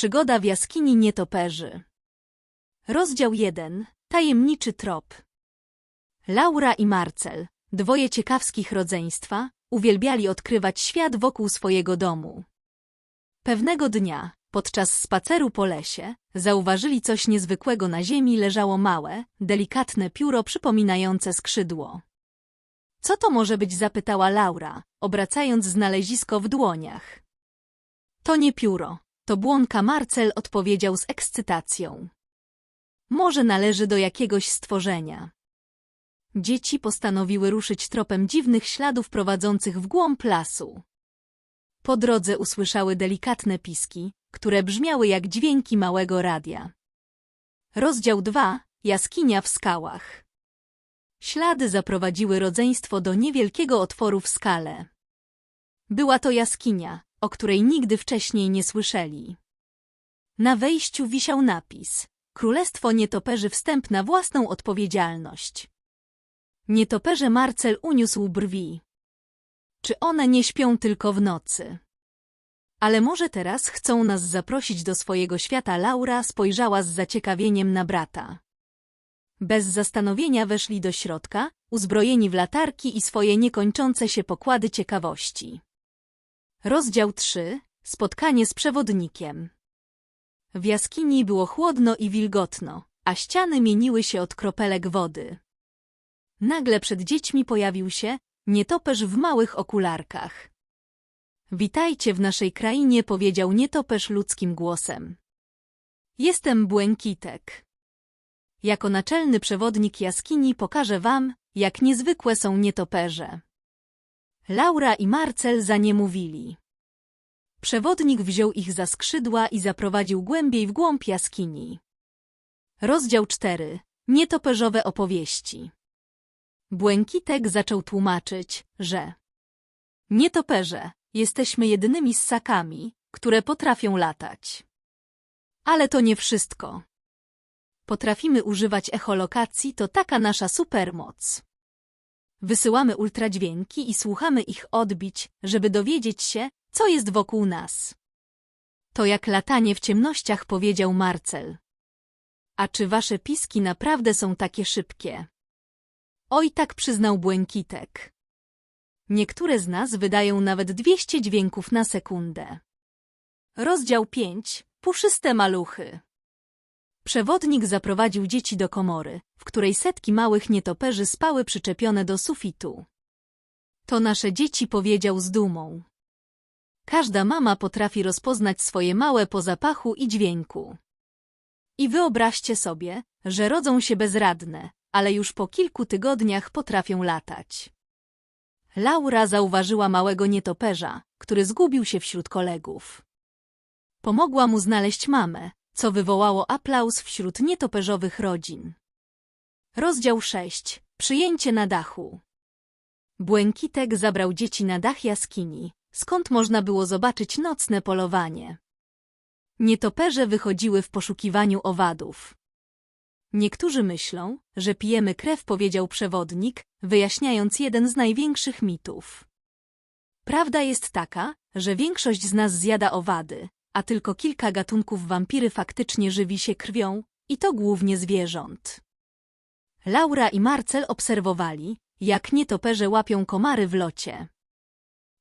Przygoda w jaskini nietoperzy. Rozdział 1. Tajemniczy trop. Laura i Marcel, dwoje ciekawskich rodzeństwa, uwielbiali odkrywać świat wokół swojego domu. Pewnego dnia, podczas spaceru po lesie, zauważyli coś niezwykłego na ziemi leżało małe, delikatne pióro przypominające skrzydło. Co to może być zapytała Laura, obracając znalezisko w dłoniach. To nie pióro, to błonka Marcel odpowiedział z ekscytacją. Może należy do jakiegoś stworzenia. Dzieci postanowiły ruszyć tropem dziwnych śladów prowadzących w głąb lasu. Po drodze usłyszały delikatne piski, które brzmiały jak dźwięki małego radia. Rozdział 2. Jaskinia w skałach. Ślady zaprowadziły rodzeństwo do niewielkiego otworu w skale. Była to jaskinia, o której nigdy wcześniej nie słyszeli. Na wejściu wisiał napis Królestwo Nietoperzy wstęp na własną odpowiedzialność. Nietoperze Marcel uniósł brwi. Czy one nie śpią tylko w nocy? Ale może teraz chcą nas zaprosić do swojego świata Laura spojrzała z zaciekawieniem na brata. Bez zastanowienia weszli do środka, uzbrojeni w latarki i swoje niekończące się pokłady ciekawości. Rozdział 3. Spotkanie z przewodnikiem. W jaskini było chłodno i wilgotno, a ściany mieniły się od kropelek wody. Nagle przed dziećmi pojawił się nietoperz w małych okularkach. Witajcie w naszej krainie, powiedział nietoperz ludzkim głosem. Jestem Błękitek. Jako naczelny przewodnik jaskini pokażę wam, jak niezwykłe są nietoperze. Laura i Marcel za nie mówili. Przewodnik wziął ich za skrzydła i zaprowadził głębiej w głąb jaskini. Rozdział 4. Nietoperzowe opowieści. Błękitek zaczął tłumaczyć, że Nietoperze, jesteśmy jedynymi ssakami, które potrafią latać. Ale to nie wszystko. Potrafimy używać echolokacji, to taka nasza supermoc. Wysyłamy ultradźwięki i słuchamy ich odbić, żeby dowiedzieć się, co jest wokół nas. To jak latanie w ciemnościach, powiedział Marcel. A czy wasze piski naprawdę są takie szybkie? Oj, tak przyznał Błękitek. Niektóre z nas wydają nawet 200 dźwięków na sekundę. Rozdział 5. Puszyste maluchy. Przewodnik zaprowadził dzieci do komory, w której setki małych nietoperzy spały przyczepione do sufitu. To nasze dzieci powiedział z dumą. Każda mama potrafi rozpoznać swoje małe po zapachu i dźwięku. I wyobraźcie sobie, że rodzą się bezradne, ale już po kilku tygodniach potrafią latać. Laura zauważyła małego nietoperza, który zgubił się wśród kolegów. Pomogła mu znaleźć mamę, co wywołało aplauz wśród nietoperzowych rodzin. Rozdział 6. Przyjęcie na dachu. Błękitek zabrał dzieci na dach jaskini, skąd można było zobaczyć nocne polowanie. Nietoperze wychodziły w poszukiwaniu owadów. Niektórzy myślą, że pijemy krew, powiedział przewodnik, wyjaśniając jeden z największych mitów. Prawda jest taka, że większość z nas zjada owady, a tylko kilka gatunków wampiry faktycznie żywi się krwią, i to głównie zwierząt. Laura i Marcel obserwowali, jak nietoperze łapią komary w locie.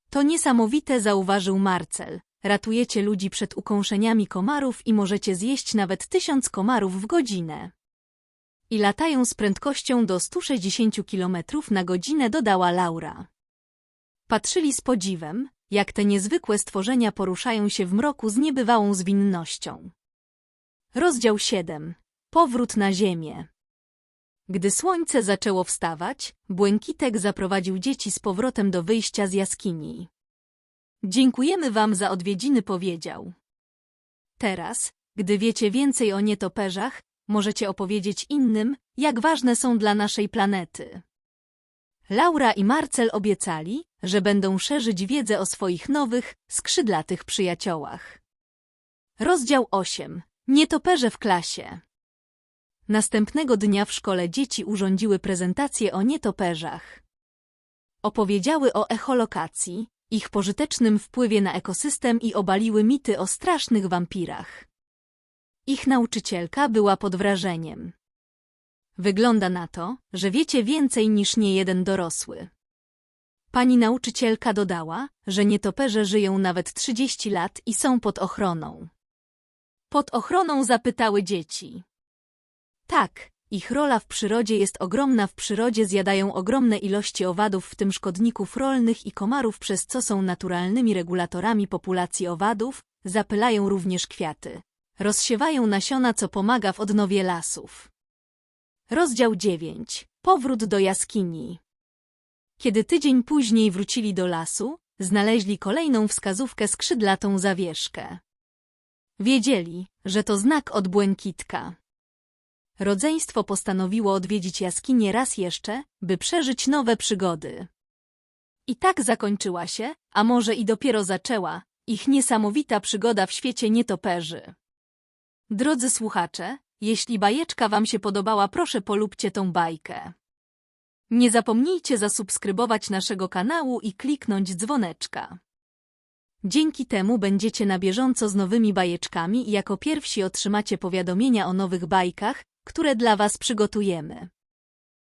To niesamowite, zauważył Marcel. Ratujecie ludzi przed ukąszeniami komarów i możecie zjeść nawet tysiąc komarów w godzinę. I latają z prędkością do 160 km na godzinę, dodała Laura. Patrzyli z podziwem, jak te niezwykłe stworzenia poruszają się w mroku z niebywałą zwinnością. Rozdział 7. Powrót na ziemię. Gdy słońce zaczęło wstawać, Błękitek zaprowadził dzieci z powrotem do wyjścia z jaskini. Dziękujemy wam za odwiedziny, powiedział. Teraz, gdy wiecie więcej o nietoperzach, możecie opowiedzieć innym, jak ważne są dla naszej planety. Laura i Marcel obiecali, że będą szerzyć wiedzę o swoich nowych, skrzydlatych przyjaciołach. Rozdział 8. Nietoperze w klasie. Następnego dnia w szkole dzieci urządziły prezentację o nietoperzach. Opowiedziały o echolokacji, ich pożytecznym wpływie na ekosystem i obaliły mity o strasznych wampirach. Ich nauczycielka była pod wrażeniem. Wygląda na to, że wiecie więcej niż niejeden dorosły. Pani nauczycielka dodała, że nietoperze żyją nawet 30 lat i są pod ochroną. Pod ochroną zapytały dzieci. Tak, ich rola w przyrodzie jest ogromna. W przyrodzie zjadają ogromne ilości owadów, w tym szkodników rolnych i komarów, przez co są naturalnymi regulatorami populacji owadów, zapylają również kwiaty. Rozsiewają nasiona, co pomaga w odnowie lasów. Rozdział 9. Powrót do jaskini. Kiedy tydzień później wrócili do lasu, znaleźli kolejną wskazówkę skrzydlatą zawieszkę. Wiedzieli, że to znak od błękitka. Rodzeństwo postanowiło odwiedzić jaskinię raz jeszcze, by przeżyć nowe przygody. I tak zakończyła się, a może i dopiero zaczęła, ich niesamowita przygoda w świecie nietoperzy. Drodzy słuchacze, jeśli bajeczka wam się podobała, proszę polubcie tą bajkę. Nie zapomnijcie zasubskrybować naszego kanału i kliknąć dzwoneczka. Dzięki temu będziecie na bieżąco z nowymi bajeczkami i jako pierwsi otrzymacie powiadomienia o nowych bajkach, które dla Was przygotujemy.